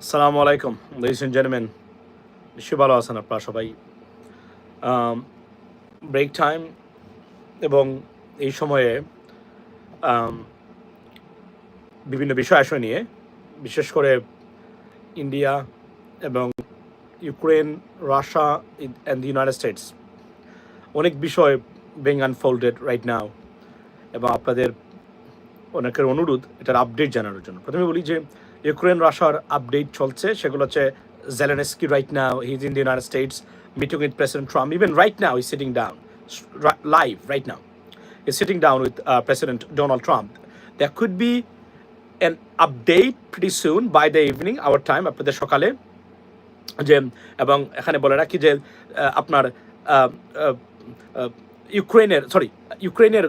আসসালামু আলাইকুম, ladies and gentlemen নিশ্চয়ই ভালো আছেন আপনারা সবাই। ব্রেক টাইম এবং এই সময়ে বিভিন্ন বিষয় আশয় নিয়ে, বিশেষ করে ইন্ডিয়া এবং Ukraine, Russia and the United States অনেক বিষয় বেং আনফোল্ডেড রাইট নাও এবং আপনাদের অনেকের অনুরোধ এটার আপডেট জানানোর জন্য। প্রথমে বলি যে ইউক্রেন রাশার আপডেট চলছে। সেগুলো হচ্ছে Zelensky right now his in the United States meeting with President Trump even right now is sitting down live right now is sitting down with President Donald Trump. There could be an update pretty soon by the evening, our time, আপনাদের সকালে। যে এবং এখানে বলে রাখি যে আপনার ইউক্রেনের সরি ইউক্রেনের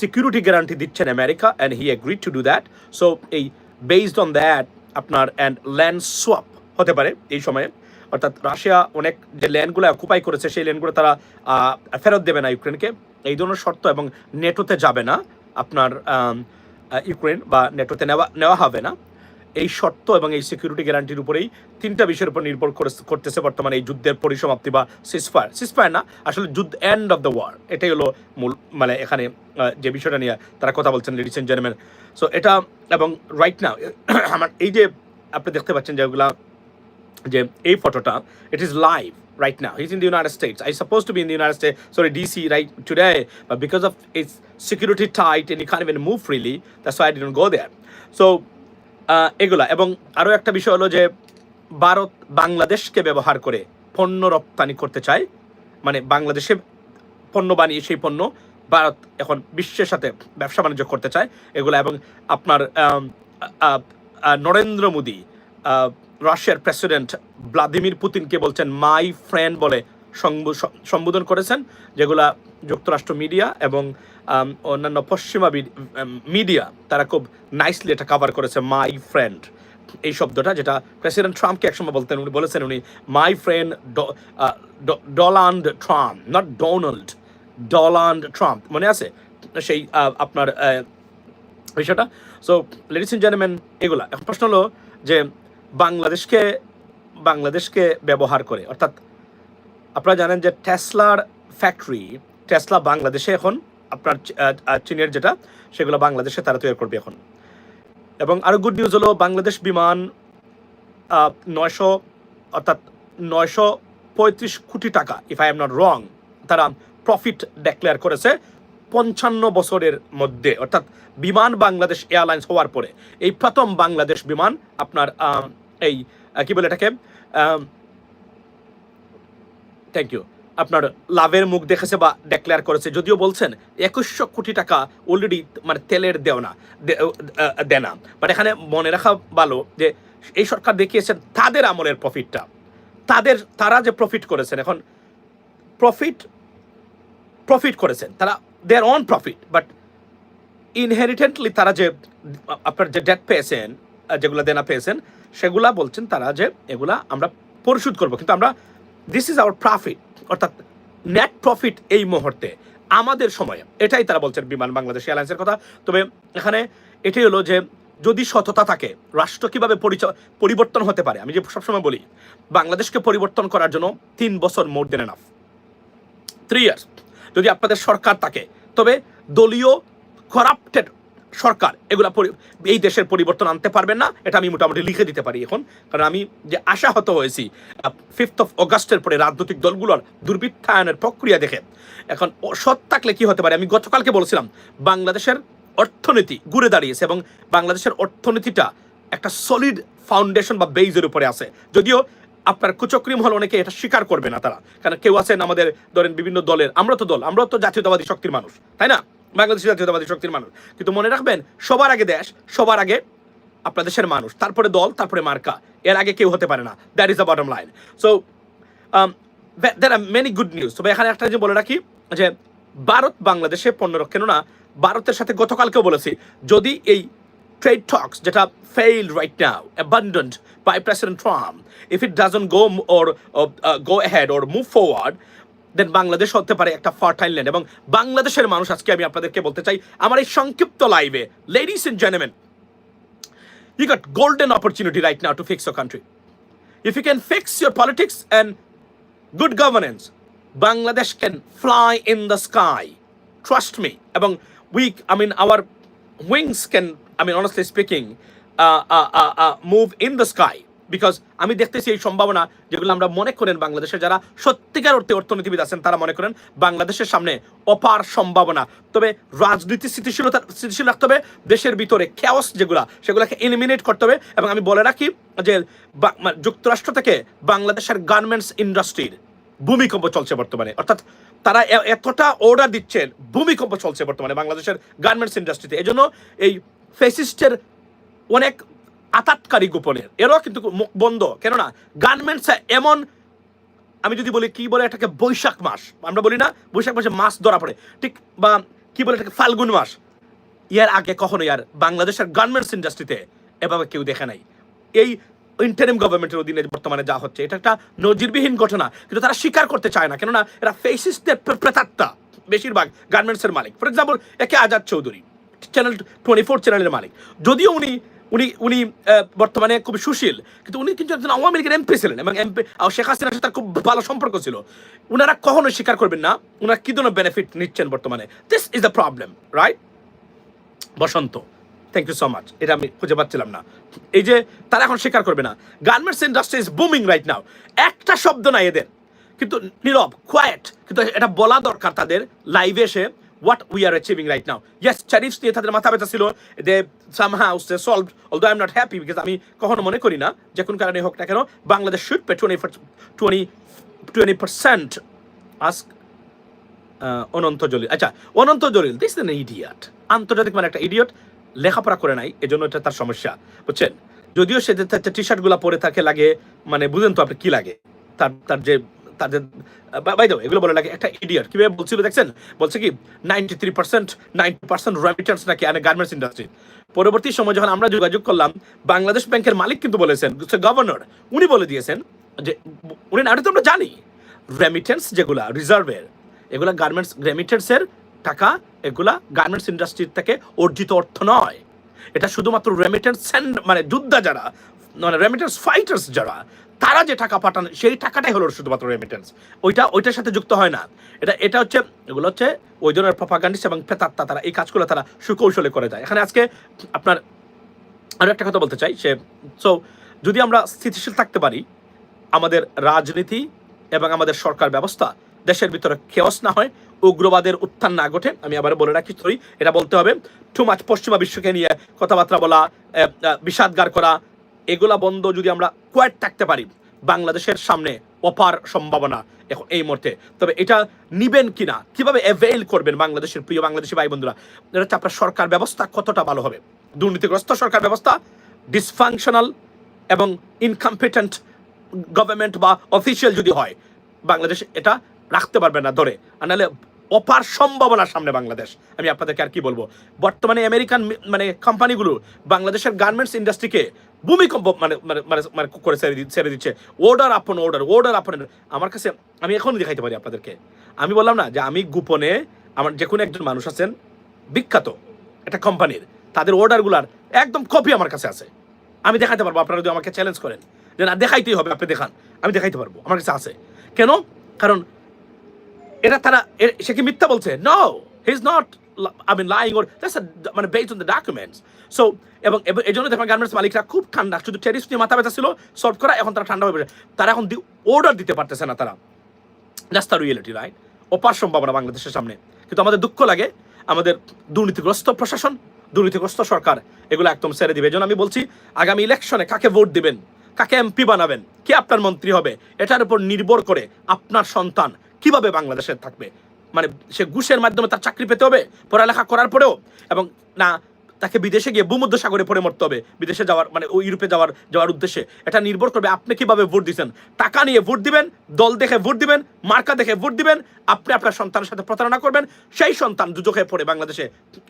সিকিউরিটি গ্যারান্টি দিচ্ছেন America and he agree to do that so এই বেসড অন দ্যাট আপনার অ্যান্ড ল্যান্ড সোয়াপ হতে পারে এই সময়ে। অর্থাৎ রাশিয়া অনেক যে ল্যান্ডগুলো অকুপাই করেছে, সেই ল্যান্ডগুলো তারা ফেরত দেবে না ইউক্রেনকে। এই ধরনের শর্ত এবং নেটোতে যাবে না। আপনার ইউক্রেন বা নেটোতে নেওয়া নেওয়া হবে না। এই শর্ত এবং এই সিকিউরিটি গ্যারান্টির উপরেই তিনটা বিষয়ের উপর নির্ভর করে- করতেছে বর্তমানে এই যুদ্ধের পরিসমাপ্তি বা সিসফায়ার সিসফায়ার না আসলে যুদ্ধ এন্ড অফ দ্য ওয়ার এটাই হলো মূল মানে এখানে যে বিষয়টা নিয়ে তারা কথা বলছেন লেডিস এন্ড জেন্টলম্যান সো এটা এবং রাইট না আমার এই যে আপনি দেখতে পাচ্ছেন যেগুলা যে এই ফটোটা it is live right now. He's in the United States. I supposed to be in the United States, sorry, DC right today, but because of its security tight and you can't even move freely, that's why I didn't ah, এগুলা। এবং আরও একটা বিষয় হলো যে ভারত বাংলাদেশকে ব্যবহার করে পণ্য রপ্তানি করতে চায়। মানে বাংলাদেশে পণ্য বানিয়ে সেই পণ্য ভারত এখন বিশ্বের সাথে ব্যবসা বাণিজ্য করতে চায়। এগুলো এবং আপনার নরেন্দ্র মোদী রাশিয়ার প্রেসিডেন্ট ভ্লাদিমির পুতিনকে বলছেন, মাই ফ্রেন্ড বলে সম্বোধন করেছেন, যেগুলা যুক্তরাষ্ট্র মিডিয়া এবং অন্যান্য পশ্চিমা মিডিয়া, তারা খুব নাইসলি এটা কভার করেছে মাই ফ্রেন্ড এই শব্দটা যেটা প্রেসিডেন্ট ট্রাম্পকে একসময় বলতেন, উনি বলেছেন, উনি my friend Donald Trump not Donald Donald Trump. মনে আছে? সেই আপনার বিষয়টা? সো লেডিস এন্ড জেন্টলম্যান এগুলা। এখন প্রশ্ন হলো যে, বাংলাদেশকে বাংলাদেশকে ব্যবহার করে, অর্থাৎ, আপনারা জানেন যে টেসলার ফ্যাক্টরি টেসলা বাংলাদেশে এখন আপনার চীনের যেটা, সেগুলো বাংলাদেশে তারা তৈরি করবে এখন। এবং আরও গুড নিউজ হলো, বাংলাদেশ বিমান নয়শো, অর্থাৎ নয়শো পঁয়ত্রিশ কোটি টাকা if I am not wrong তারা প্রফিট ডেক্লেয়ার করেছে পঞ্চান্ন বছরের মধ্যে। অর্থাৎ বিমান বাংলাদেশ এয়ারলাইন্স হওয়ার পরে, এই প্রথম বাংলাদেশ বিমান আপনার এই কি বলে এটাকে? থ্যাংক ইউ আপনার লাভের মুখ দেখেছে বা ডেক্লেয়ার করেছে। যদিও বলছেন, একুশশো কোটি টাকা অলরেডি মানে তেলের দেওনা দেনা বাট এখানে মনে রাখা ভালো যে, এই সরকার দেখিয়েছেন তাদের আমলের প্রফিটটা তাদের, তারা যে প্রফিট করেছেন, এখন প্রফিট প্রফিট করেছেন। তারা their own profit but inherently তারা যে, আপনার যে ডেট পেয়েছেন যেগুলো দেনা পেয়েছেন, সেগুলা বলছেন তারা যে, এগুলা আমরা পরিশোধ করব। কিন্তু আমরা দিস ইজ আওয়ার প্রফিট অর্থাৎ নেট প্রফিট এই মুহূর্তে, আমাদের সময়ে। এটাই তারা বলছেন বিমান বাংলাদেশ এয়ারলাইন্সের কথা। তবে এখানে এটাই হলো যে, যদি সততা থাকে, রাষ্ট্র কীভাবে পরিবর্তন হতে পারে, আমি যে সবসময় বলি, বাংলাদেশকে পরিবর্তন করার জন্য তিন বছর more than enough three years যদি আপনাদের সরকার থাকে, তবে দলীয় করাপ্টেড সরকার এগুলা এই দেশের পরিবর্তন আনতে পারবেন না, এটা আমি মোটামুটি লিখে দিতে পারি এখন। কারণ আমি যে আশাহত হয়েছি ফিফথ অফ অগাস্টের পরে রাজনৈতিক দলগুলোর দুর্বৃত্তায়নের প্রক্রিয়া দেখে। এখন সৎ থাকলে কি হতে পারে? আমি গতকালকে বলছিলাম, বাংলাদেশের অর্থনীতি ঘুরে দাঁড়িয়েছে এবং বাংলাদেশের অর্থনীতিটা একটা সলিড ফাউন্ডেশন বা বেইজের উপরে আছে। যদিও আপনার কুচক্রিম হল অনেকে এটা স্বীকার করবে না তারা। কারণ কেউ আছেন আমাদের, ধরেন বিভিন্ন দলের, আমরা তো দল আমরা তো জাতীয়তাবাদী শক্তির মানুষ, তাই না? বাংলাদেশ জাতীয়তাবাদী শক্তির মানুষ। কিন্তু মনে রাখবেন সবার আগে দেশ সবার আগে আপনার দেশের মানুষ তারপরে দল তারপরে মার্কা। এর আগে কেউ হতে পারে না। That is the bottom line so there are many good news তবে এখানে একটা যে বলে রাখি যে ভারত বাংলাদেশে পণ্য রক্ষণ না ভারতের সাথে গতকালকেও বলেছি যদি এই trade talks যেটা failed right now abandoned by President Trump if it or, uh, go ahead or move forward দেন বাংলাদেশ হতে পারে একটা ফার্টাইল ল্যান্ড এবং বাংলাদেশের মানুষ আজকে আমি আপনাদেরকে বলতে চাই, আমার এই সংক্ষিপ্ত লাইভে ladies and জেনেমেন you got golden opportunity right now to fix your country if you can fix your politics and good governance Bangladesh can fly in the sky trust me এবং weak I mean our wings can I mean honestly speaking move in the sky because আমি দেখতেছি এই সম্ভাবনা যেগুলো আমরা মনে করেন বাংলাদেশে যারা সত্যিকার অর্থে অর্থনীতিবিদ আছেন, তারা মনে করেন বাংলাদেশের সামনে অপার সম্ভাবনা। তবে রাজনীতি স্থিতিশীলতা, স্থিতিশীল রাখতে হবে, দেশের ভিতরে খেয়াস যেগুলা, সেগুলোকে এলিমিনেট করতে হবে এবং আমি বলে রাখি যে যুক্তরাষ্ট্র থেকে বাংলাদেশের গার্মেন্টস ইন্ডাস্ট্রির ভূমিকম্প চলছে বর্তমানে। অর্থাৎ তারা এতটা অর্ডার দিচ্ছেন, ভূমিকম্প চলছে বর্তমানে বাংলাদেশের গার্মেন্টস ইন্ডাস্ট্রিতে এজন্য এই ফেসিস্টের অনেক আতাতকারী গোপনের। এরও কিন্তু মুখ বন্ধ। কেননা গার্মেন্টস এমন, আমি যদি বলি কি বলে এটাকে, বৈশাখ মাস। আমরা বলি না, বৈশাখ মাসে মাছ ধরা পড়ে। ঠিক, বা কি বলে এটাকে, ফাল্গুন মাস। ইয়ার আগে কখনো ইয়ার বাংলাদেশের গার্মেন্টস ইন্ডাস্ট্রিতে এভাবে কেউ দেখে নাই। এই ইন্টারিম গভর্নমেন্টের অধীনে বর্তমানে যা হচ্ছে, এটা একটা নজিরবিহীন ঘটনা। কিন্তু তারা স্বীকার করতে চায় না। কেননা, এরা ফেসিসদের প্রেতাত্মা, বেশিরভাগ গার্মেন্টসের মালিক। For example A K Azad Chowdhury channel twenty four চ্যানেলের মালিক। যদিও উনি উনি উনি বর্তমানে খুব সুশীল। কিন্তু উনি কিন্তু একজন আওয়ামী লীগের এমপি ছিলেন এবং এমপি শেখ হাসিনার সাথে খুব ভালো সম্পর্ক ছিল। ওনারা কখনো স্বীকার করবেন না ওনারা কি ধরনের বেনিফিট নিচ্ছেন বর্তমানে? This is the problem right Basanta thank you so much এটা আমি খুঁজে পাচ্ছিলাম না। এই যে তারা এখন স্বীকার করবে না। Garments industry is booming right now একটা শব্দ নাই এদের। কিন্তু নীরব কোয়াইট কিন্তু এটা বলা দরকার তাদের। লাইভে এসে what we are achieving right now yes tariffs নিয়ে তাদের মাথা ব্যথা ছিল। How's they solve although I am not happy because আমি কখনো মনে করি না যে কোন কারণে হোক না কেন Bangladesh twenty twenty twenty percent ask ah, Ananta Jalil. আচ্ছা Ananta Jalil this an idiot আন্তর্জাতিক মানে একটা ইডিয়ট লেখাপড়া করে নাই এজন্য এটা তার সমস্যা। বুঝছেন? যদিও সে টি শার্টগুলা পরে থাকে লাগে মানে বুঝেন তো আপনি কি লাগে। তার তার যে তাদের বাই এগুলো বলে লাগে একটা বলছিল দেখছেন? বলছে কি ninety three percent ninety percent নাকি গার্মেন্টস ইন্ডাস্ট্রি পরবর্তী সময় যখন আমরা যোগাযোগ করলাম, বাংলাদেশ ব্যাংকের মালিক কিন্তু বলেছেন গভর্নর উনি বলে দিয়েছেন যে, উনি না, এটা তো আমরা জানি। রেমিটেন্স যেগুলা রিজার্ভের এগুলা গার্মেন্টস রেমিটেন্সের টাকা, এগুলা গার্মেন্টস ইন্ডাস্ট্রি থেকে অর্জিত অর্থ নয়। এটা শুধুমাত্র রেমিটেন্স মানে যোদ্ধা যারা মানে রেমিটেন্স ফাইটার্স যারা তারা যে টাকা পাঠান, সেই টাকাটাই হলো শুধুমাত্র রেমিটেন্স ওইটা, ওইটার সাথে যুক্ত হয় না। এটা এটা হচ্ছে, এগুলো হচ্ছে ওই ধরনের প্রপাগান্ডিস্ট এবং প্রেতাত্মা তারা এই কাজগুলো তারা সুকৌশলে করে যায়। এখানে আজকে আপনার আরও একটা কথা বলতে চাই, সে সো যদি আমরা স্থিতিশীল থাকতে পারি, আমাদের রাজনীতি এবং আমাদের সরকার ব্যবস্থা দেশের ভিতরে খেয়স না হয়, উগ্রবাদের উত্থান না ঘটে, আমি আবার বলে রাখি সরি এটা বলতে হবে টু মাছ পশ্চিমা বিশ্বকে নিয়ে কথাবার্তা বলা বিষাদগার করা এগুলা বন্ধ যদি আমরা কোয়াইট থাকতে পারি, বাংলাদেশের সামনে অপার সম্ভাবনা এখন এই মুহূর্তে। তবে এটা নিবেন কিনা, কীভাবে অ্যাভেল করবেন বাংলাদেশের প্রিয় বাংলাদেশি ভাই বন্ধুরা এটা হচ্ছে আপনার সরকার ব্যবস্থা কতটা ভালো হবে? দুর্নীতিগ্রস্ত সরকার ব্যবস্থা ডিসফাংশনাল এবং ইনকম্পিটেন্ট গভর্নমেন্ট বা অফিসিয়াল যদি হয়, বাংলাদেশ এটা রাখতে পারবে না ধরে। আর নাহলে অপার সম্ভাবনার সামনে বাংলাদেশ। আমি আপনাদেরকে আর কি বলব? বর্তমানে আমেরিকান মানে কোম্পানিগুলো বাংলাদেশের গার্মেন্টস ইন্ডাস্ট্রিকে ভূমিকম্প মানে মানে মানে মানে করে ছেড়ে দিচ্ছে। অর্ডার আপন অর্ডার অর্ডার আপন আমার কাছে, আমি এখনই দেখাইতে পারি আপনাদেরকে। আমি বললাম না যে আমি গোপনে আমার যে কোনো একজন মানুষ আছেন, বিখ্যাত একটা কোম্পানির তাদের অর্ডারগুলার একদম কপি আমার কাছে আছে। আমি দেখাতে পারব, আপনারা যদি আমাকে চ্যালেঞ্জ করেন। যে না, দেখাইতেই হবে, আপনি দেখান। আমি দেখাইতে পারব, আমার কাছে আছে। কেন? কারণ এটা তারা সে কি মিথ্যা বলছে? No he is not I mean lying or মানে based on the documents so এবং এই জন্য দেখবেন গার্মেন্টস মালিকরা খুব ঠান্ডা, শুধু টেরিস নিয়ে মাথা ব্যথা ছিল সলভ করা এখন তারা ঠান্ডা হয়ে পড়ে তারা এখন অর্ডার দিতে পারতেছে না তারা। দ্যাটস দ্য রিয়েলিটি রাইট অপার সম্ভাবনা বাংলাদেশের সামনে। কিন্তু আমাদের দুঃখ লাগে, আমাদের দুর্নীতিগ্রস্ত প্রশাসন, দুর্নীতিগ্রস্ত সরকার, এগুলো একদম ছেড়ে দিবে। এই আমি বলছি, আগামী ইলেকশনে কাকে ভোট দিবেন? কাকে এমপি বানাবেন? কে আপনার মন্ত্রী হবে? এটার উপর নির্ভর করে আপনার সন্তান কীভাবে বাংলাদেশে থাকবে? মানে সে ঘুষের মাধ্যমে তার চাকরি পেতে হবে, পড়ালেখা করার পরেও, এবং না, তাকে বিদেশে গিয়ে ভূমধ্য সাগরে পড়ে মরতে হবে, বিদেশে যাওয়ার মানে ওই ইউরোপে যাওয়ার যাওয়ার উদ্দেশ্যে। এটা নির্ভর করবে আপনি কীভাবে ভোট দিচ্ছেন। টাকা নিয়ে ভোট দিবেন, দল দেখে ভোট দিবেন, মার্কা দেখে ভোট দিবেন, আপনি আপনার সন্তানের সাথে প্রতারণা করবেন, সেই সন্তান দুচোখে পড়ে বাংলাদেশে,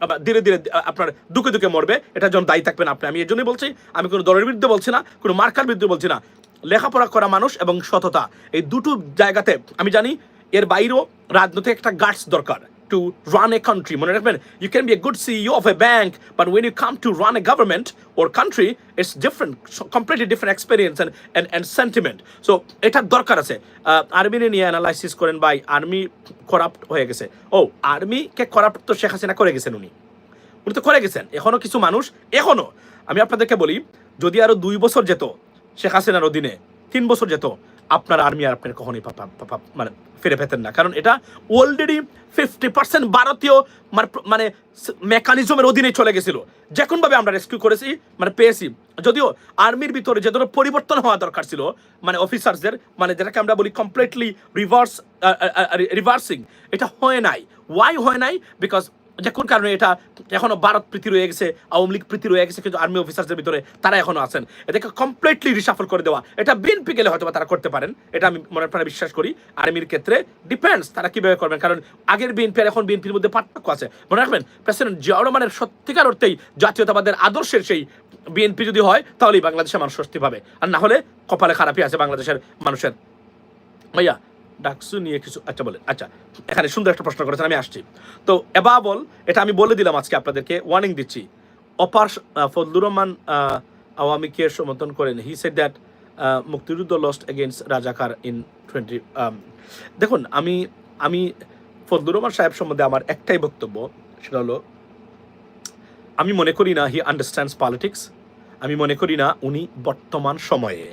আবার ধীরে ধীরে আপনার দুঃখে দুঃখে মরবে এটার জন্য দায়ী থাকবেন আপনি, আমি এই জন্যই বলছি, আমি কোনো দলের বিরুদ্ধে বলছি না, কোনো মার্কার বিরুদ্ধে বলছি না। লেখাপড়া করা মানুষ এবং সততা, এই দুটো জায়গাতে, আমি জানি এর বাইরেও রাজনৈতিক একটা গার্ডস দরকার টু রান এ কান্ট্রি মনে রাখবেন? You can be a good CEO of a bank but when you come to run a government or country it's different completely different experience and and sentiment so এটার দরকার আছে। আর্মিনে নিয়ে analysis করেন ভাই army corrupt হয়ে গেছে। ও আর্মিকে corrupt তো শেখ হাসিনা করে গেছেন উনি। উনি তো করে গেছেন, এখনও কিছু মানুষ এখনও। আমি আপনাদেরকে বলি, যদি আরও দুই বছর যেত শেখ হাসিনার অধীনে, তিন বছর যেত আপনার আর্মি আর আপনার কখনোই মানে ফিরে পেতেন না। কারণ এটা অলরেডি ফিফটি পার্সেন্ট ভারতীয় মানে মেকানিজমের অধীনে চলে গেছিল। যেমনভাবে আমরা রেস্কিউ করেছি মানে পেয়েছি। যদিও আর্মির ভিতরে যে ধরনের পরিবর্তন হওয়া দরকার ছিল মানে অফিসার্সদের মানে যেটাকে আমরা বলি কমপ্লিটলি রিভার্স রিভার্সিং এটা হয় নাই। ওয়াই হয় নাই? বিকজ যে কোন কারণে এটা এখনও ভারত প্রীতি রয়ে গেছে, আওয়ামী লীগ প্রীতি রয়ে গেছে, কিন্তু আর্মি অফিসারদের ভিতরে তারা এখনও আছেন। এটাকে কমপ্লিটলি রিসাফল করে দেওয়া। এটা বিএনপি গেলে হয়তো তারা করতে পারেন। এটা আমি মনে প্রাণে বিশ্বাস করি। আর্মির ক্ষেত্রে ডিপেন্ডস তারা কীভাবে করবেন। কারণ আগের বিএনপি আর এখন বিএনপির মধ্যে পার্থক্য আছে। মনে রাখবেন প্রেসিডেন্ট জিয়াউর রহমানের সত্যিকার অর্থেই জাতীয়তাবাদের আদর্শের সেই বিএনপি যদি হয়, তাহলেই বাংলাদেশের মানুষ স্বস্তি পাবে। আর না হলে কপালে খারাপই আছে বাংলাদেশের মানুষের। ভাইয়া ডাকসু নিয়ে কিছু আচ্ছা বলেন আচ্ছা এখানে সুন্দর একটা প্রশ্ন করেছেন, আমি আসছি। তো এবাবল এটা আমি বলে দিলাম আজকে আপনাদেরকে ওয়ার্নিং দিচ্ছি। অপার ফজলুর রহমান আওয়ামীকে সমর্থন করেন। He said that Muktijuddho lost against Razakar in twenty দেখুন, আমি আমি ফজলুর রহমান সাহেব সম্বন্ধে আমার একটাই বক্তব্য, সেটা হলো, আমি মনে করি না হি আন্ডারস্ট্যান্ডস পলিটিক্স আমি মনে করি না উনি বর্তমান সময়ে।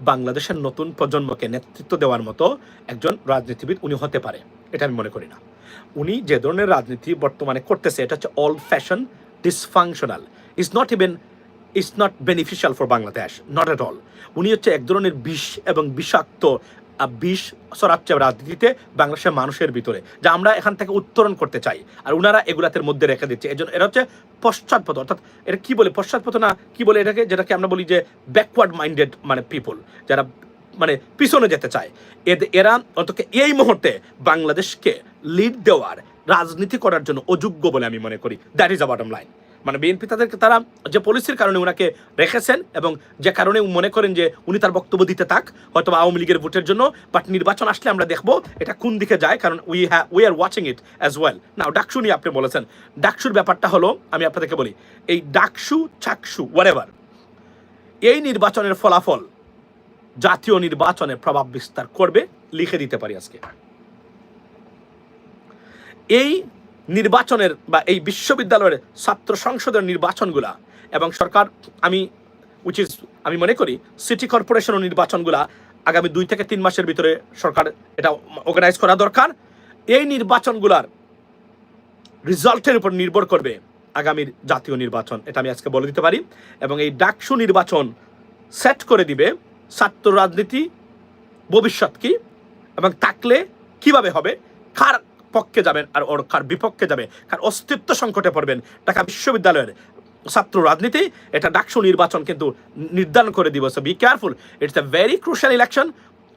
বাংলাদেশের নতুন প্রজন্মকে নেতৃত্ব দেওয়ার মতো একজন রাজনীতিবিদ উনি হতে পারে, এটা আমি মনে করি না। উনি যে ধরনের রাজনীতি বর্তমানে করতেছে, এটা হচ্ছে all fashion dysfunctional is not even is not beneficial for Bangladesh not at all উনি হচ্ছে এক ধরনের বিষ এবং বিষাক্ত বিষ ছড়াচ্ছে রাজনীতিতে বাংলাদেশের মানুষের ভিতরে, যা আমরা এখান থেকে উত্তরণ করতে চাই। আর ওনারা এগুলাতের মধ্যে রেখে দিচ্ছে। এজন্য এটা হচ্ছে পশ্চাৎপদ, অর্থাৎ এটা কি বলে পশ্চাৎপদ না কি বলে এটাকে? যেটাকে আমরা বলি যে ব্যাকওয়ার্ড মাইন্ডেড মানে পিপল যারা মানে পিছনে যেতে চায়। এরা অন্তত এই মুহূর্তে বাংলাদেশকে লিড দেওয়ার, রাজনীতি করার জন্য অযোগ্য বলে আমি মনে করি। That is a bottom line মানে বিএনপি তাদেরকে তারা যে পলিসির কারণে ওনাকে রেখেছেন এবং যে কারণে মনে করেন যে উনি তার বক্তব্য দিতে থাক, হয়তো আওয়ামী লীগের ভোটের জন্য বাট নির্বাচন আসলে আমরা দেখব এটা কোন দিকে যায়, কারণ we have we are watching it as well now DUCSU নিয়ে আপনি বলেছেন। ডাকসুর ব্যাপারটা হলো, আমি আপনাদেরকে বলি, এই ডাকসু, চাকসু ওয়ারেভার এই নির্বাচনের ফলাফল জাতীয় নির্বাচনে প্রভাব বিস্তার করবে, লিখে দিতে পারি আজকে। এই নির্বাচনের বা এই বিশ্ববিদ্যালয়ের ছাত্র সংসদের নির্বাচনগুলা এবং সরকার, আমি উইচ ইজ আমি মনে করি সিটি কর্পোরেশন নির্বাচনগুলা আগামী দুই থেকে তিন মাসের ভিতরে সরকার এটা অর্গানাইজ করা দরকার। এই নির্বাচনগুলার রেজাল্টের উপর নির্ভর করবে আগামীর জাতীয় নির্বাচন, এটা আমি আজকে বলে দিতে পারি। এবং এই ডাকসু নির্বাচন সেট করে দিবে ছাত্র রাজনীতি ভবিষ্যৎ কি এবং থাকলে কীভাবে হবে, কার পক্ষে যাবেন আর ওর কার বিপক্ষে যাবে, কার অস্তিত্ব সংকটে পড়বেন ঢাকা বিশ্ববিদ্যালয়ের ছাত্র রাজনীতি, এটা ডাকসু নির্বাচন কিন্তু নির্ধারণ করে দিব so be careful it's a very crucial election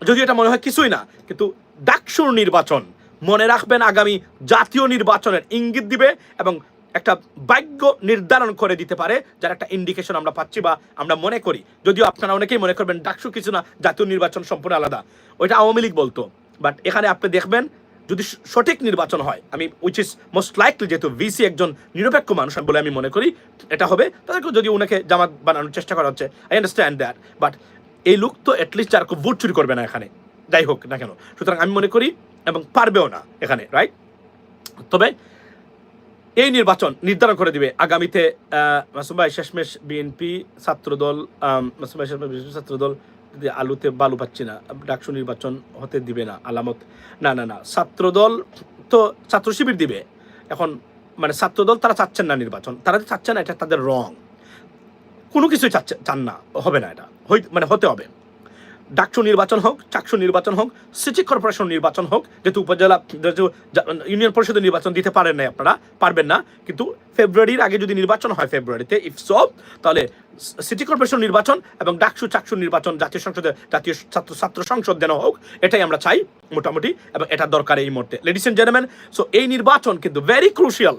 যদি এটা মনে হয় কিছুই না, কিন্তু ডাকসুর নির্বাচন মনে রাখবেন আগামী জাতীয় নির্বাচনের ইঙ্গিত দিবে এবং একটা ভাগ্য নির্ধারণ করে দিতে পারে, যার একটা ইন্ডিকেশন আমরা পাচ্ছি বা আমরা মনে করি। যদিও আপনারা অনেকেই মনে করবেন ডাকসু কিছু না, জাতীয় নির্বাচন সম্পূর্ণ আলাদা। ওইটা আওয়ামী লীগ বলতো বাট এখানে আপনি দেখবেন যদি সঠিক নির্বাচন হয়, আমি উইচ ইজ মোস্ট লাইকলি যেহেতু ভিসি একজন নিরপেক্ষ মানুষ বলে আমি মনে করি, এটা হবে তাদেরকে যদি ওনাকে জামাত বানানোর চেষ্টা করা হচ্ছে আই আন্ডারস্ট্যান্ড দ্যাট বাট এই লোক তো অ্যাটলিস্ট যার ভোট চুরি করবে না এখানে, যাই হোক না কেন। সুতরাং আমি মনে করি এবং পারবেও না এখানে রাইট তবে এই নির্বাচন নির্ধারণ করে দিবে আগামীতে মাসুম ভাই, শেষমেশ বিএনপি ছাত্রদল মাসুম ভাই, শেষমেশ ছাত্রদল যদি আলুতে বালু পাচ্ছি না, ডাকসু নির্বাচন হতে দিবে না, আলামত। না না না, ছাত্রদল তো ছাত্র শিবির দিবে। এখন মানে ছাত্রদল তারা চাচ্ছেন না নির্বাচন, তারা যে চাচ্ছে না, এটা তাদের রং। কোনো কিছুই চাচ্ছে, চান না, হবে না এটা। হই মানে হতে হবে। ডাকসু নির্বাচন হোক, চাকসু নির্বাচন হোক, সিটি কর্পোরেশন নির্বাচন হোক, যেহেতু উপজেলা ইউনিয়ন পরিষদের নির্বাচন দিতে পারেন না আপনারা, পারবেন না। কিন্তু ফেব্রুয়ারির আগে যদি নির্বাচন হয় ফেব্রুয়ারিতে ইফ সো তাহলে সিটি কর্পোরেশন নির্বাচন এবং ডাকসু, চাকসু নির্বাচন জাতীয় সংসদে, জাতীয় ছাত্র ছাত্র সংসদ যেন হোক, এটাই আমরা চাই মোটামুটি এবং এটা দরকার এই মুহূর্তে। লেডিস এন্ড জেন্টলম্যান সো এই নির্বাচন কিন্তু ভেরি ক্রুশিয়াল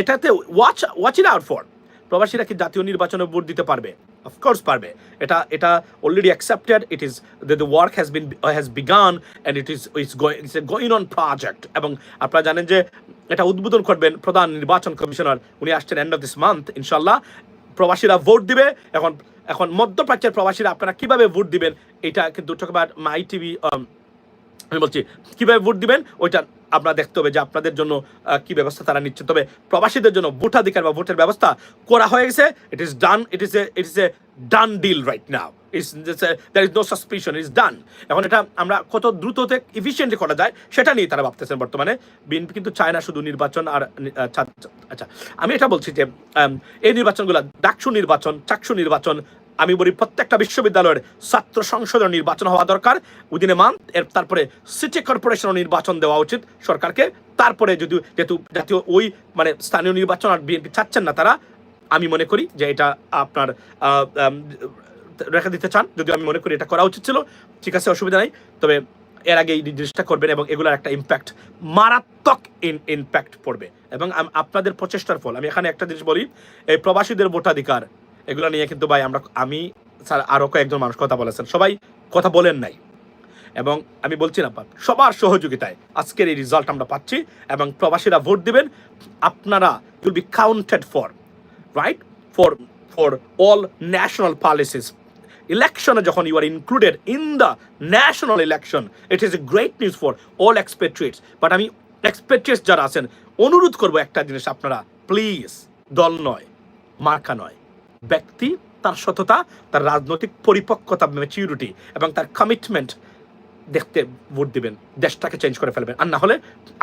এটাতে watch watch it out for প্রবাসীরা কি জাতীয় নির্বাচনে ভোট দিতে পারবে? অফকোর্স পারবে। এটা এটা already accepted it is the work has been has began and it is it's it's a going on project এবং আপনারা জানেন যে এটা উদ্বোধন করবেন প্রধান নির্বাচন কমিশনার। উনি আসছেন এন্ড অফ দিস মান্থ ইনশাল্লাহ প্রবাসীরা ভোট দিবে। এখন এখন মধ্যপ্রাচ্যের প্রবাসীরা আপনারা কীভাবে ভোট দিবেন? এটা কিন্তু মাই টিভি আমি বলছি, কীভাবে ভোট দিবেন? ওইটা আপনারা দেখতে হবে যে আপনাদের জন্য কি ব্যবস্থা তারা নিচ্ছে। তবে প্রবাসীদের জন্য ভোটাধিকার বা ভোটের ব্যবস্থা করা হয়ে গেছে। It is done it is a it is a done deal right now is there is no suspicion is done এখন এটা আমরা কত দ্রুততে ইফিসিয়েন্টলি করা যায়, সেটা নিয়ে তারা ভাবতেছেন বর্তমানে। বিএনপি কিন্তু চায় না শুধু নির্বাচন আর আচ্ছা আমি এটা বলছি যে এই নির্বাচনগুলো ডাকসু নির্বাচন, চাকসু নির্বাচন আমি বলি প্রত্যেকটা বিশ্ববিদ্যালয়ের ছাত্র সংসদের নির্বাচন হওয়া দরকার। উদিনে মান এর তারপরে সিটি কর্পোরেশনের নির্বাচন দেওয়া উচিত সরকারকে। তারপরে যদি যেহেতু জাতীয় ওই মানে স্থানীয় নির্বাচন আর বিএনপি চাচ্ছেন না তারা, আমি মনে করি যে এটা আপনার রেখে দিতে চান। যদি আমি মনে করি এটা করা উচিত ছিল, ঠিক আছে, অসুবিধা নাই। তবে এর আগে এই জিনিসটা করবেন এবং এগুলোর একটা ইম্প্যাক্ট মারাত্মক ইন ইম্প্যাক্ট পড়বে। এবং আপনাদের প্রচেষ্টার ফল। আমি এখানে একটা জিনিস বলি, এই প্রবাসীদের ভোটাধিকার। এগুলো নিয়ে কিন্তু ভাই আমরা আমি স্যার আরও কয়েকজন মানুষ কথা বলেছেন। সবাই কথা বলেন নাই। এবং আমি বলছি না বাপ, সবার সহযোগিতায় আজকের এই রেজাল্ট আমরা পাচ্ছি এবং প্রবাসীরা ভোট দিবেন। আপনারা will be counted for right for for all national policies ইলেকশনে যখন you are included in the national election it is a great news for all expatriates but আমি এক্সপেট্রিয়েটস যারা আছেন অনুরোধ করব একটা জিনিস আপনারা প্লিজ দল নয় মার্কা নয়। ব্যক্তি, তার সততা, তার রাজনৈতিক পরিপক্কতা ম্যাচিউরিটি এবং তার কমিটমেন্ট দেখতে ভোট দিবেন। দেশটাকে চেঞ্জ করে ফেলবেন। আর না হলে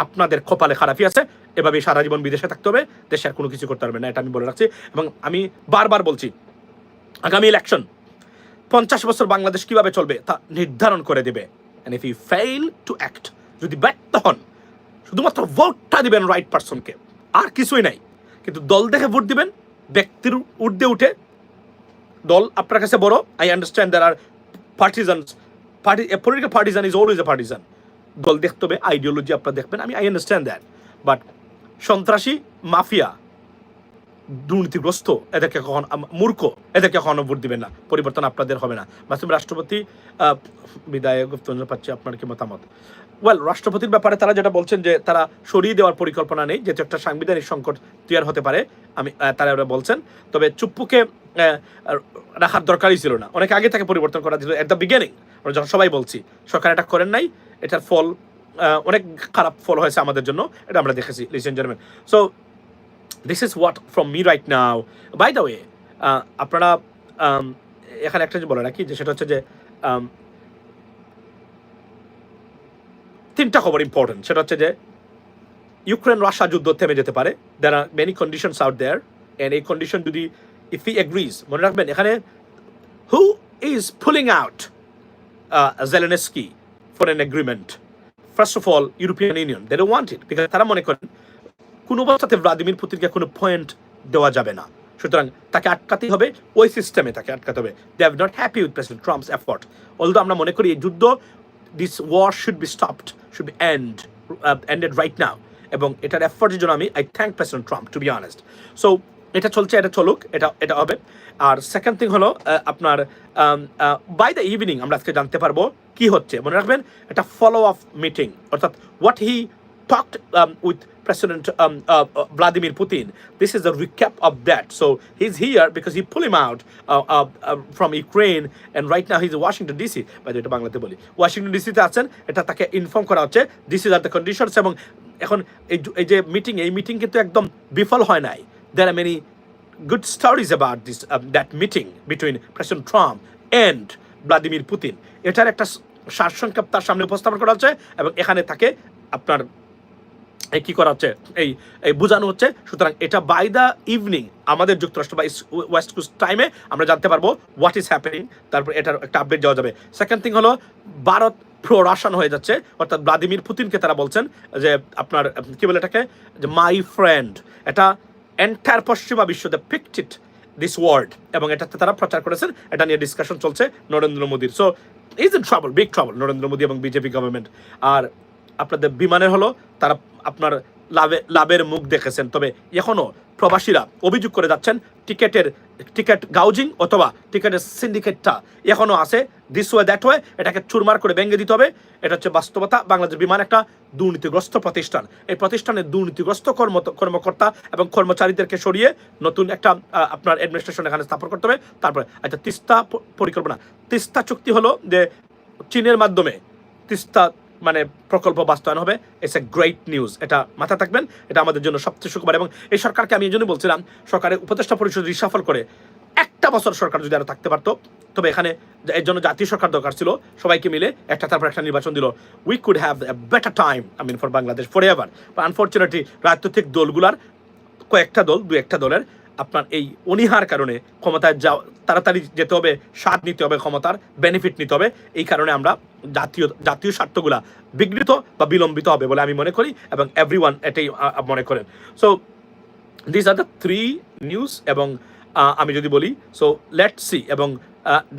আপনাদের কপালে খারাপই আছে এভাবে সারা জীবন বিদেশে থাকতে হবে, দেশে আর কোনো কিছু করতে পারবে না, এটা আমি বলে রাখছি। এবং আমি বারবার বলছি, আগামী ইলেকশন পঞ্চাশ বছর বাংলাদেশ কীভাবে চলবে তা নির্ধারণ করে দেবে। And if you fail to act যদি ব্যর্থ হন, শুধুমাত্র ভোটটা দিবেন রাইট পারসনকে আর কিছুই নাই, কিন্তু দল দেখে ভোট দিবেন ব্যক্তির ঊর্ধ্বে উঠে দল আপনার কাছে বড়। I understand there are partisan party political partisan is always a partisan দল দেখতে হবে আইডিওলজি আপনারা দেখবেন আমি আই আন্ডারস্ট্যান্ড দ্যাট বাট সন্ত্রাসী মাফিয়া দুর্নীতিগ্রস্ত এদেরকে কখন মূর্খ এদেরকে কখনো ভোট দিবেন না। পরিবর্তন আপনাদের হবে না। মাসুম রাষ্ট্রপতি আহ, বিদায় গুপ্তঞ্জ পাচ্ছি আপনার কি মতামত? ওয়েল রাষ্ট্রপতির ব্যাপারে তারা যেটা বলছেন যে তারা সরিয়ে দেওয়ার পরিকল্পনা নেই, যেহেতু একটা সাংবিধানিক সংকট তৈরি হতে পারে, আমি তারা ওরা বলছেন। তবে চুপ্পুকে রাখার দরকারই ছিল না। অনেক আগে থেকে পরিবর্তন করা ছিল এট দ্য বিগিনিং আমরা যখন সবাই বলছি, সরকার এটা করেন নাই, এটার ফল অনেক খারাপ ফল হয়েছে আমাদের জন্য, এটা আমরা দেখেছি listen gentlemen so this is what from me right now by the way আপনারা এখানে একটা যে বলে রাখি, যে সেটা হচ্ছে যে um, তিনটা খবর ইম্পর্টেন্ট সেটা হচ্ছে যে ইউক্রেন রাশিয়া যুদ্ধ থেমে যেতে পারে। There are many conditions out there and এই কন্ডিশন যদি ইফ ই এগ্রিজ মনে রাখবেন, এখানে who is pulling out Zelensky for an agreement first of all European Union they want it because তারা মনে করেন কোনো অবস্থাতে ভ্লাদিমির পুতিনকে কোনো পয়েন্ট দেওয়া যাবে না। সুতরাং তাকে আটকাতেই হবে, ওই সিস্টেমে তাকে আটকাতে হবে। They have not happy with President Trump's effort although আমরা মনে করি এই যুদ্ধ this war should be stopped should be end ended right now এবং এটার এফোর্টের জন্য আমি I thank President Trump to be honest so এটা চলছে, এটা চলুক, এটা এটা হবে। আর সেকেন্ড থিং হলো আপনার বাই দ্য ইভিনিং আমরা আজকে জানতে পারব কি হচ্ছে। মনে রাখবেন এটা ফলো আপ মিটিং অর্থাৎ what he talked with President um, uh, uh, Vladimir Putin. This is a recap of that. So he's here because he pulled him out uh, uh, uh, from Ukraine, and right now he's in Washington DC. Way, এটা বাংলাতে বলি Washington ডিসিতে আছেন এটা তাকে inform করা হচ্ছে this is are the conditions এবং এখন এই যে- মিটিং এই মিটিং কিন্তু একদম বিফল হয় নাই there are many good stories about this um, that meeting between President Trump and Vladimir Putin এটার একটা সারসংক্ষেপ তার সামনে উপস্থাপন করা হচ্ছে এবং এখানে তাকে আপনার কি করা হচ্ছে? এই এই বোঝানো হচ্ছে। সুতরাং এটা বাই দ্য ইভিনিং আমাদের যুক্তরাষ্ট্র বা ওয়েস্ট কোস্ট টাইমে আমরা জানতে পারব হোয়াট ইজ হ্যাপেনিং তারপর এটার একটা আপডেট দেওয়া যাবে। সেকেন্ড থিং হলো, ভারত প্রো রাশান হয়ে যাচ্ছে। অর্থাৎ ভ্লাদিমির পুতিনকে তারা বলছেন যে আপনার, কি বলে এটাকে? যে মাই ফ্রেন্ড এটা এন্টায়ার পশ্চিমা বিশ্ব দ্য পিকটিট দিস ওয়ার্ড এবং এটাতে তারা প্রচার করেছেন। এটা নিয়ে ডিসকাশন চলছে নরেন্দ্র মোদীর। So is in trouble big trouble Narendra Modi এবং বিজেপি গভর্নমেন্ট আর আপনাদের বিমানের হলো, তারা আপনার লাভে, লাভের মুখ দেখেছেন। তবে এখনও প্রবাসীরা অভিযোগ করে যাচ্ছেন, টিকেটের, টিকেট গাউজিং অথবা টিকেটের সিন্ডিকেটটা এখনও আছে। দিস ওয়ে দ্যাট ওয়ে এটাকে চুরমার করে ভেঙে দিতে হবে। এটা হচ্ছে বাস্তবতা। বাংলাদেশ বিমান একটা দুর্নীতিগ্রস্ত প্রতিষ্ঠান। এই প্রতিষ্ঠানের দুর্নীতিগ্রস্ত কর্ম, কর্মকর্তা এবং কর্মচারীদেরকে সরিয়ে নতুন একটা আপনার অ্যাডমিনিস্ট্রেশন এখানে স্থাপন করতে হবে। তারপরে আচ্ছা তিস্তা পরিকল্পনা। তিস্তা চুক্তি হলো যে চীনের মাধ্যমে তিস্তা মানে প্রকল্প বাস্তবায়ন হবে। ইটস এ গ্রেট নিউজ এটা মাথায় থাকবেন। এটা আমাদের জন্য সবচেয়ে সুখবর এবং এই সরকারকে আমি এই জন্য বলছিলাম, সরকারের উপদেষ্টা পরিষদ রিসাফল করে, একটা বছর সরকার যদি আরও থাকতে পারতো, তবে এখানে এর জন্য জাতীয় সরকার দরকার ছিল, সবাইকে মিলে একটা তারপর একটা নির্বাচন দিল। We could have a better time I mean for Bangladesh for ever unfortunately রাজনৈতিক দলগুলার কয়েকটা দল দু একটা দলের আপনার এই অনীহার কারণে ক্ষমতায় যা তাড়াতাড়ি যেতে হবে, স্বাদ নিতে হবে ক্ষমতার বেনিফিট নিতে হবে। এই কারণে আমরা জাতীয় জাতীয় স্বার্থগুলা বিঘ্নিত বা বিলম্বিত হবে বলে আমি মনে করি এবং এভরি ওয়ান এটাই মনে করেন। So this are the three news এবং আমি যদি বলি সো লেট সি এবং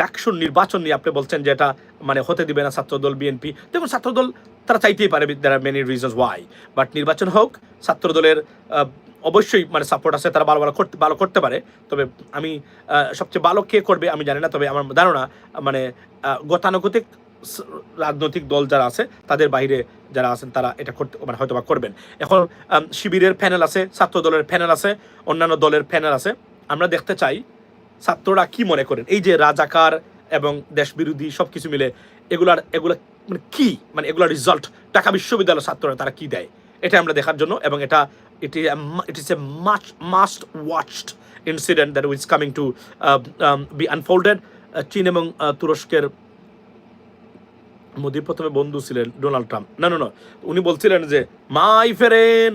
ডাকসুর নির্বাচন নিয়ে আপনি বলছেন যে এটা মানে হতে দিবে না ছাত্রদল বিএনপি দেখুন, ছাত্রদল তারা চাইতেই পারে there are many reasons why but নির্বাচন হোক, ছাত্রদলের অবশ্যই মানে সাপোর্ট আছে, তারা ভালো ভালো করতে ভালো করতে পারে। তবে আমি সবচেয়ে ভালো কে করবে আমি জানি না, তবে আমার ধারণা মানে গতানুগতিক রাজনৈতিক দল যারা আছে, তাদের বাইরে যারা আছেন, তারা এটা করতে মানে হয়তো বা করবেন। এখন শিবিরের প্যানেল আছে, ছাত্র দলের প্যানেল আছে, অন্যান্য দলের প্যানেল আছে। আমরা দেখতে চাই ছাত্ররা কি মনে করেন? এই যে রাজাকার এবং দেশবিরোধী সব কিছু মিলে, এগুলার, এগুলো মানে কি? মানে এগুলার রিজাল্ট ঢাকা বিশ্ববিদ্যালয়ের ছাত্ররা তারা কি দেয়? এটা আমরা দেখার জন্য এবং এটা it is it is a much must watched incident that was coming to be unfolded চীন এবং তুরস্কের মোদি প্রথমে বন্ধু ছিলেন ডোনাল্ড ট্রাম্প। না না না, উনি বলছিলেন যে, my friend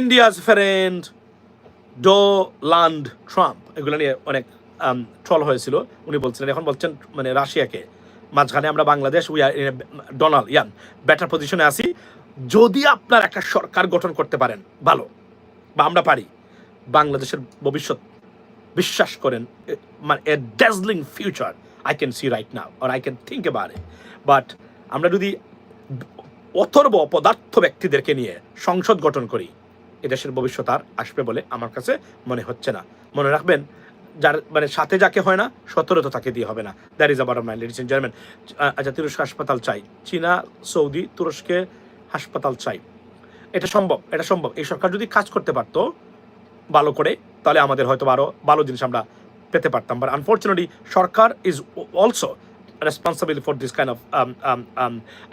India's friend, Donald Trump. এগুলো নিয়ে অনেক ট্রল হয়েছিল। উনি বলছিলেন, এখন বলছেন মানে রাশিয়াকে। মাঝখানে আমরা Bangladesh we are Donald an better পজিশনে আছি। যদি আপনার একটা সরকার গঠন করতে পারেন, ভালো, বা আমরা পারি, বাংলাদেশের ভবিষ্যৎ বিশ্বাস করেন মানে a dazzling future I can see right now or I can think about it but আমরা যদি অথর্ব অপদার্থ ব্যক্তিদেরকে নিয়ে সংসদ গঠন করি এদেশের ভবিষ্যৎ আর আসবে বলে আমার কাছে মনে হচ্ছে না। মনে রাখবেন যার মানে সাথে যাকে হয় না, সতেরো তো তাকে দিয়ে হবে না। দ্যাট ইজ আবার মাই লেডিস এন্ড আচ্ছা তুরস্ক হাসপাতাল চাই। চীনা, সৌদি, তুরস্কে হাসপাতাল চাই। এটা সম্ভব এটা সম্ভব। এই সরকার যদি কাজ করতে পারতো ভালো করে, তাহলে আমাদের হয়তো আরও ভালো জিনিস আমরা পেতে পারতাম। But unfortunately Sarkar is also responsible for this kind of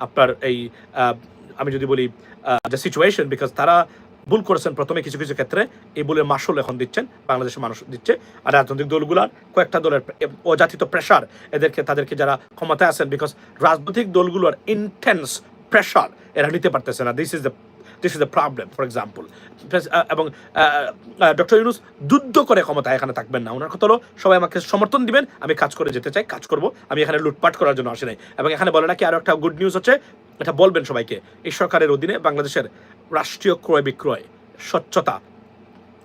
আপনার এই আমি যদি বলি দ্য সিচুয়েশন বিকজ তারা ভুল করেছেন প্রথমে কিছু কিছু ক্ষেত্রে, এই ভুলের মাসুল এখন দিচ্ছেন, বাংলাদেশের মানুষ দিচ্ছে। আর রাজনৈতিক দলগুলার কয়েকটা দলের অযাচিত প্রেশার এদেরকে, তাদেরকে যারা ক্ষমতায় আছেন বিকজ রাজনৈতিক দলগুলোর ইন্টেন্স প্রেশার এরা নিতে পারতেছে না। This is the this is the problem for example এবং ডক্টর ইউনুস যুদ্ধ করে ক্ষমতা এখানে থাকবেন না। ওনার কথা হলো, সবাই আমাকে সমর্থন দিবেন, আমি কাজ করে যেতে চাই, কাজ করব, আমি এখানে লুটপাট করার জন্য আসি নাই। এবং এখানে বলে নাকি আরও একটা গুড নিউজ হচ্ছে, এটা বলবেন সবাইকে, এই সরকারের অধীনে বাংলাদেশের রাষ্ট্রীয় ক্রয় বিক্রয়, স্বচ্ছতা,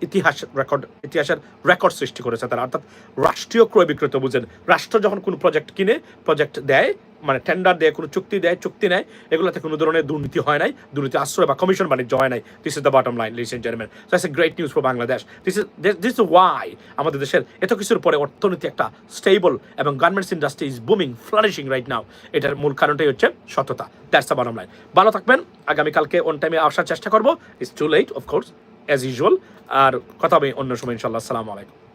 ইতিহাস রেকর্ড ইতিহাসের রেকর্ড সৃষ্টি করেছে তারা। অর্থাৎ রাষ্ট্রীয় ক্রয় বিক্রয় তো বুঝেন, রাষ্ট্র যখন কোনো প্রজেক্ট কিনে প্রজেক্ট দেয় মানে টেন্ডার দেয়, কোনো চুক্তি দেয়, চুক্তি নেয়, এগুলোতে কোনো ধরনের দুর্নীতি হয় নাই, দুর্নীতি আশ্রয় বা কমিশন বাণিজ্য হয় নাই। This is the bottom line ladies and gentleman so it's a great news for Bangladesh this is this why আমাদের দেশের এত কিছুর পরে অর্থনীতি একটা স্টেবল এবং garments industry is booming flourishing right now এটার মূল কারণটাই হচ্ছে সততা। দ্যাটস দ্য বটম লাইন ভালো থাকবেন। আগামীকালকে অন টাইমে আসার চেষ্টা করব। It's too late of course as usual আর কথা হবে অন্য সময় ইনশাল্লাহ আসসালামু আলাইকুম।